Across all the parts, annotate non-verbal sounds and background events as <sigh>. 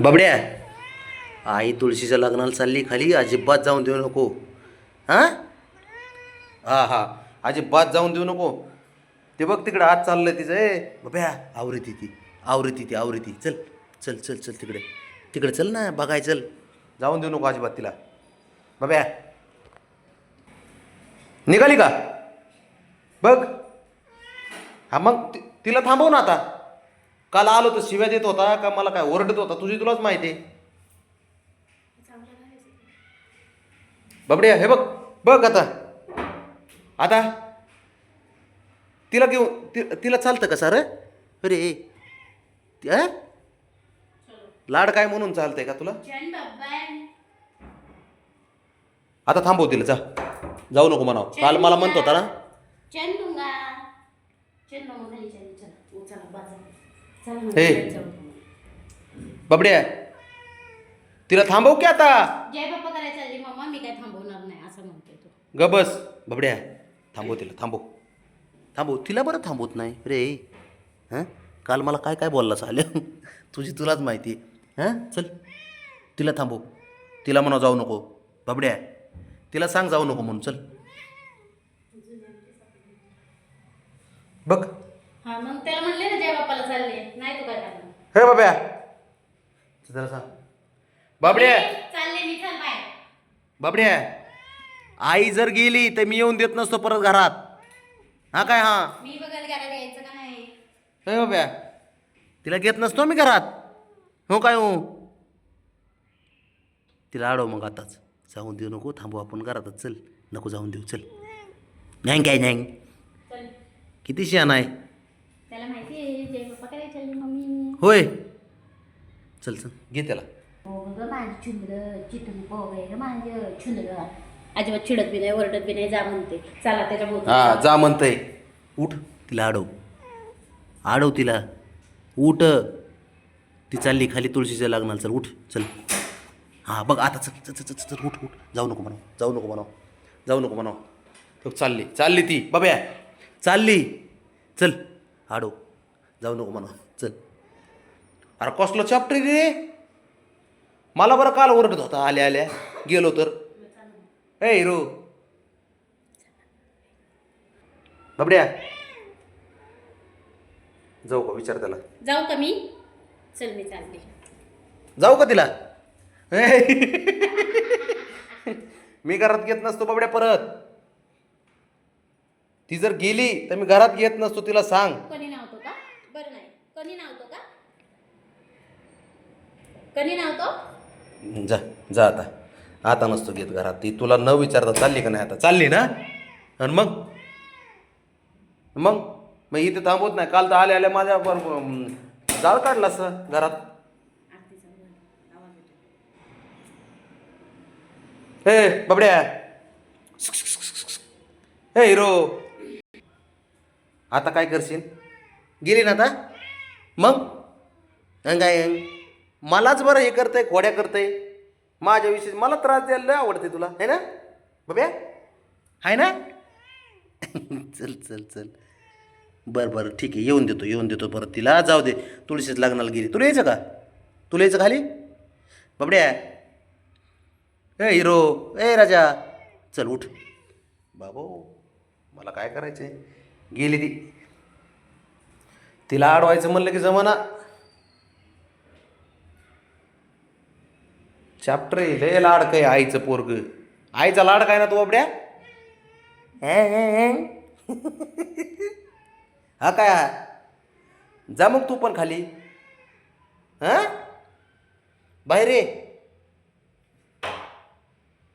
बबड्या आई तुळशीच्या लग्नाला चालली खाली अजिबात जाऊन देऊ नको. हां? हा हा. अजिबात जाऊन देऊ नको. ते बघ तिकडे आज चाललंय तिचं ए बब्या आवृत्ती ती आवृत्ती ती आवृत्ती. चल चल चल चल तिकडे. तिकडे चल ना बघाय चल. जाऊन देऊ नको अजिबात तिला. बब्या. निघाली का? बघ. हा मग ति- तिला थांबव ना आता. काल आलो तर शिव्या देत होता का मला काय ओरडत होता? तुझी तुलाच माहिती आहे. बबड्या हे बघ बघ आता. आता. तिला घेऊन ति तिला चालतं का सर? अरे अ? लाड काय म्हणून चालतंय का तुला? आता थांबव तिला जा. जाऊ नको म्हणावं. काल मला म्हणत होता ना. हे. बबड्या तिला थांबव की आता? जय बाप्पा करायला चालली मम्मा मी काय थांबवणार नाही असं म्हणते तू. ग बस. बबड्या थांबव तिला थांबव. थांबव. तिला बरं थांबवत नाही. रे हां? काल मला काय काय बोलला चालेल तुझी तुलाच माहिती. हां? चल. तिला थांबव. तिला म्हणा जाऊ नको. बबड्या तिला सांग जाऊ नको म्हणून. चल. बघ. हा मग त्याला म्हणले ना जय बाप्पाला चालले नाही तू काय करणार? हे बाब्या. जरा सांग. बाबड्या. चालले मी चल बाय. बाबड्या आई जर गेली तर मी येऊन देत नसतो परत घरात. हा काय हा? मी बघायला घराला यायचं का नाही? हे बाब्या तिला घेत नसतो मी घरात. हो काय हो? तिला अडव मग आताच. जाऊन देऊ नको थांबू आपण घरातच. चल नको जाऊन देऊ चल. नाही काय नाही चल. किती शियान आहे. त्याला माहिती आहे जय बाप्पा करायला चालली मम्मी. होय. चल चल घे त्याला. हो ग माझं चुंदर चिटून पोहे ग माझं चुंदर. अजिबात चिडत बी नाही ओरडत बी नाही जा म्हणते. चला त्याच्या हा जा. म्हणतंय. उठ तिला अडव अडव तिला. उठ. ती चालली खाली तुळशीच्या लागणार चल उठ चल. हां बघ आता चल चल चल चल चल उठ उठ. जाऊ नको म्हणाव जाऊ नको म्हणाव जाऊ नको म्हणाव. तो चालली चालली ती. बब्या चालली. चल. अडव जाऊ नको म्हणाव चल. अरे कसलं चॅप्टर रे? मला बरं काल ओरडत होता. आल्या आल्या. गेलो तर. ए हिरो. बबड्या. जाऊ का विचार त्याला. जाऊ का मी? चल मी चालली जाऊ का तिला? ए! <laughs> मी घरात घेत नसतो बबड्या परत. ती जर गेली तर मी घरात घेत नसतो तिला सांग. कणी नावतो का? बरं नाही. कणी नावतो का? कणी नावतो? जा जा आता. आता नसतो घेत घरात. ती तुला न विचारता चालली का नाही आता? चालली ना? आणि मग? मग? मग इथे थांबवत नाही. काल तर आल्या आल्या माझ्या जाळ काढला असं घरात. आरतीचा आवाज येतो हे बबड्या. हे हिरो. आता काय करशील? गेली ना आता? मग? अन काय? मलाच बरं हे करतंय खोड्या करतंय. माझ्याविषयी मला त्रास द्यायला लय आवडते तुला. है ना? बब्या? आहे ना? <laughs> चल चल चल. बरं बरं. ठीक आहे. येऊन देतो येऊन देतो परत तिला. जाऊ दे. तुळशीच लग्नाला गेली. तुला यायचं का? तुला यायचं खाली? बाबड्या? ए हिरो. ए राजा. चल उठ. बाबो मला काय करायचं आहे गेली ती. तिला अडवायचं म्हणलं की जमाना. चॅप्टर आहे लय लाडक आहे आईचं पोरग. आईचा लाड काय ना तू बाबड्या? हे, हे, हे. <laughs> हा काय हा? जा मग तू पण खाली. हा? बाहेर ये.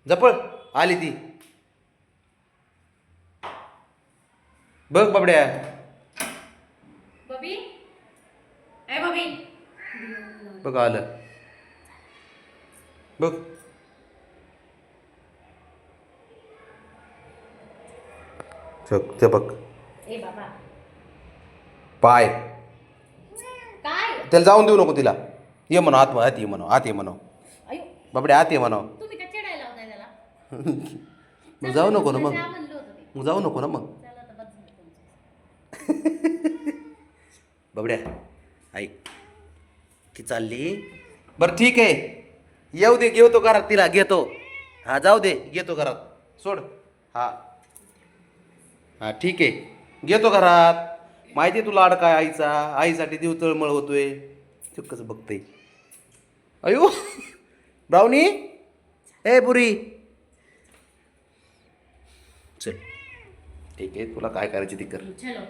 जपळ आली ती. बघ बाबड्या. बबी? ए बबी. बघ आलं. बघ. ते बघ. ए बाबा. पाय. काय? त्याला जाऊन देऊ नको तिला. ये म्हणा आत आत ये म्हणा आत ये म्हणा. अयो. बाबड्या आत ये म्हणा. तुम्ही काय चिडायला लावताय त्याला? <laughs> मग जाऊ नको ना मग. मग जाऊ नको ना मग चला आता बस झालं तुमचं. <laughs> बाबड्या ऐक ती चालली. बरं ठीक आहे. येऊ दे घेतो घरात तिला घेतो. हा जाऊ दे घेतो घरात. सोड. हा. हा ठीक आहे. घेतो घरात. माहिती आहे तुला अडकाय आईचा? आईसाठी देव तळमळ होतोय. ते कसं बघतंय? अयो ब्राऊनी ए पुरी चल. ठीक आहे तुला काय करायची ती कर. चलो.